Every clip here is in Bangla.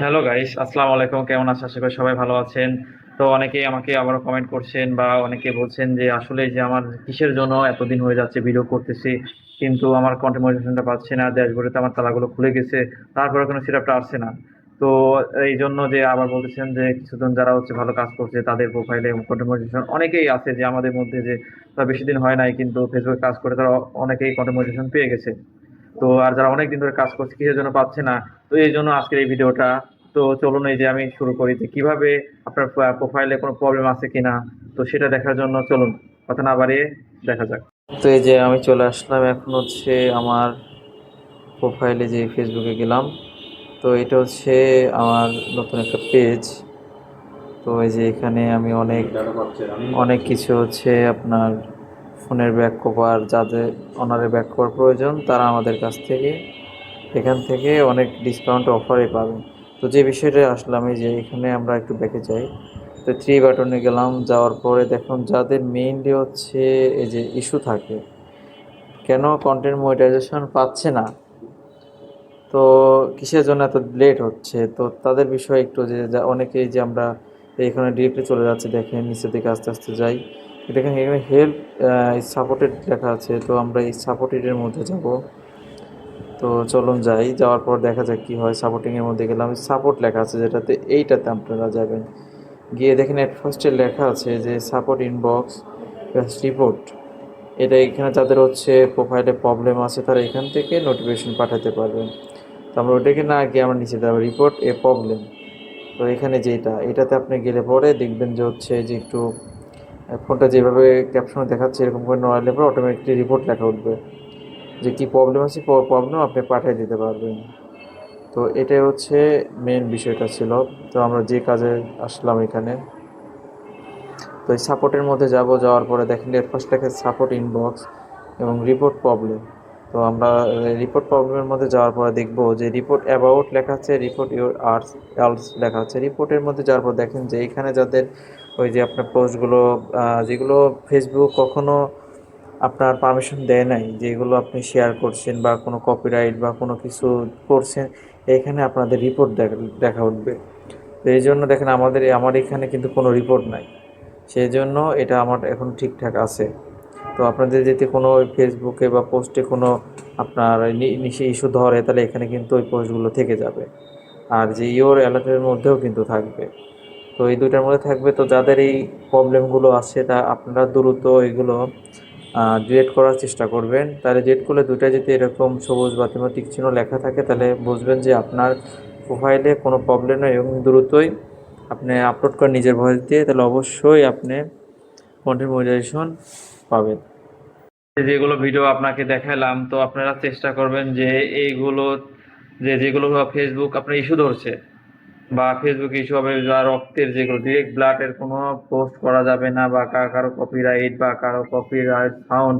হ্যালো গাইস আসসালামু আলাইকুম কেমন আছেন? আশা করি সবাই ভালো আছেন। তো অনেকেই আমাকে আবারও কমেন্ট করছেন বা অনেকে বলছেন যে, আসলে যে আমার কিসের জন্য এতদিন হয়ে যাচ্ছে ভিডিও করতেছি, কিন্তু আমার কন্টেন্ট পাচ্ছে না ড্যাশবোর্ডে আমার তালাগুলো খুলে গেছে, তারপরে কোনো সেটআপটা আসছে না। তো এই জন্য যে আবার বলতেছেন যে, কিছুজন যারা হচ্ছে ভালো কাজ করছে, তাদের প্রোফাইলে কন্টেন্ট অনেকেই আছে যে আমাদের মধ্যে যে বেশি দিন হয় নাই, কিন্তু ফেসবুকে কাজ করে তারা অনেকেই কন্টেন্ট পেয়ে গেছে। তো আর যারা অনেক দিন ধরে কাজ করছে, কিসের জন্য পাচ্ছে না? তো এই জন্য আজকের এই ভিডিওটা তো চলুন এই যে আমি শুরু করি যে কীভাবে আপনার প্রোফাইলে কোনো প্রবলেম আছে কি না তো সেটা দেখার জন্য চলুন, কথা না বাড়িয়ে দেখা যাক। তো এই যে আমি চলে আসলাম, এখন হচ্ছে আমার প্রোফাইলে যে ফেসবুকে গেলাম। তো এটা হচ্ছে আমার নতুন একটা পেজ তো এই যে এখানে আমি অনেক অনেক কিছু হচ্ছে আপনার ফোনের ব্যাক কভার যাদের ওনারের ব্যাক কভার প্রয়োজন, তারা আমাদের কাছ থেকে এখান থেকে অনেক ডিসকাউন্ট অফারে পাবেন তো যে বিষয়টা আসলাম এই যে এখানে আমরা একটু ব্যাকে যাই। তো থ্রি বাটনে গেলাম, যাওয়ার পরে দেখুন যাদের মেইনলি হচ্ছে এই যে ইস্যু থাকে। কেন কন্টেন্ট মনিটাইজেশন পাচ্ছে না? তো কিসের জন্য এত লেট হচ্ছে? তো তাদের বিষয়ে একটু যে অনেকেই যে আমরা এখানে ডিরেক্টলি চলে যাচ্ছে, দেখেন নিচের দিকে আস্তে আস্তে যাই। দেখেন এখানে হেল্প সাপোর্টেড লেখা আছে, তো আমরা এই সাপোর্টেডের মধ্যে যাব। তো চলুন যাই, যাওয়ার পর দেখা যাক কি হয় সাপোর্টিংয়ের মধ্যে গেলাম। সাপোর্ট লেখা আছে যেটাতে এইটাতে আপনারা যাবেন। গিয়ে দেখেন এট ফার্স্টে লেখা আছে যে সাপোর্ট ইনবক্স রিপোর্ট এটা এখানে যাদের হচ্ছে প্রোফাইলে প্রবলেম আছে তারা এখান থেকে নোটিফিকেশন পাঠাতে পারবেন। তো আমরা ওটাকে না গিয়ে আমরা নিচে দেবো রিপোর্ট এ প্রবলেম তো এখানে যেটা, এটাতে আপনি গেলে পরে দেখবেন যে হচ্ছে যে একটু ফোনটা যেভাবে ক্যাপশনে দেখাচ্ছে, এরকম করে নড়ালে পরে অটোমেটিকলি রিপোর্ট লেখা উঠবে। যে কী প্রবলেম আছে প্রবলেম আপনি পাঠিয়ে দিতে পারবেন। তো এটাই হচ্ছে মেন বিষয়টা ছিল। তো আমরা যে কাজে আসলাম এখানে। তো এই সাপোর্টের মধ্যে যাব, যাওয়ার পরে দেখেন, এর ফার্স্ট লেখা সাপোর্ট ইনবক্স এবং রিপোর্ট প্রবলেম তো আমরা রিপোর্ট প্রবলেমের মধ্যে যাওয়ার পরে দেখব যে রিপোর্ট অ্যাবাউট লেখা আছে রিপোর্ট ইউর আর্টস এলস লেখা আছে। রিপোর্টের মধ্যে যাওয়ার পর দেখেন যে এখানে যাদের ওই যে আপনার পোস্টগুলো যেগুলো ফেসবুক কখনো আপনার পারমিশন দেয় নাই, যেগুলো আপনি শেয়ার করছেন বা কোনো কপিরাইট বা কোনো কিছু করছেন, এখানে আপনাদের রিপোর্ট দেখা উঠবে। তো এই জন্য দেখেন আমাদের, আমার এখানে কিন্তু কোনো রিপোর্ট নাই। সেই জন্য এটা আমার এখন ঠিকঠাক আছে। তো আপনাদের যদি কোনো ফেসবুকে বা পোস্টে কোনো আপনার ইস্যু ধরে, তাহলে এখানে কিন্তু ওই পোস্টগুলো থেকে যাবে। আর যে ইওর অ্যালার্টের মধ্যেও কিন্তু থাকবে। তো এই দুইটার মধ্যে থাকবে। তো যাদের এই প্রবলেমগুলো আছে, তা আপনারা দ্রুত এগুলো ডিলেট করার চেষ্টা করবেন। তাহলে ডিলেট করলে দুইটা যদি এরকম সবুজ বা তেমন টিক চিহ্ন লেখা থাকে, তাহলে বুঝবেন যে আপনার প্রোফাইলে কোনো প্রবলেম নেই এবং দ্রুতই আপনি আপলোড করেন নিজের ভয়েস দিয়ে, তাহলে অবশ্যই আপনি কন্টেন্ট মনিটাইজেশন পাবেন। যেগুলো ভিডিও আপনাকে দেখালাম, তো আপনারা চেষ্টা করবেন যে এইগুলো, যে যেগুলো ফেসবুক আপনার ইস্যু ধরছে বা ফেসবুক ইস্যু হবে বা রক্তের যেগুলো ডিরেক্ট ব্লাডের কোনো পোস্ট করা যাবে না বা কারও কারও কপিরাইট বা কারও কপিরাইট সাউন্ড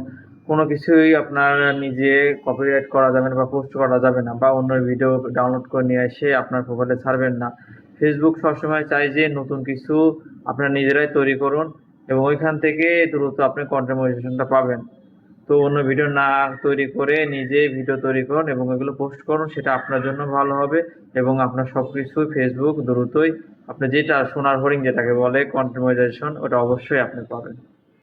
কোনো কিছুই আপনার নিজে কপিরাইট করা যাবে না বা পোস্ট করা যাবে না বা অন্য ভিডিও ডাউনলোড করে নিয়ে এসে আপনার প্রোফাইলে ছাড়বেন না। ফেসবুক সবসময় চাই যে নতুন কিছু আপনারা নিজেরাই তৈরি করুন এবং ওইখান থেকে দ্রুত আপনি কন্টেন্ট মনিটাইজেশনটা পাবেন। তো অন্য ভিডিও না তৈরি করে নিজে ভিডিও তৈরি করুন এবং এগুলো পোস্ট করুন, সেটা আপনার জন্য ভালো হবে এবং আপনার সব কিছু ফেসবুক দ্রুতই, আপনি যেটা সোনার হরিং যেটাকে বলে কন্টেন্ট মনিটাইজেশন ওটা অবশ্যই আপনি পাবেন।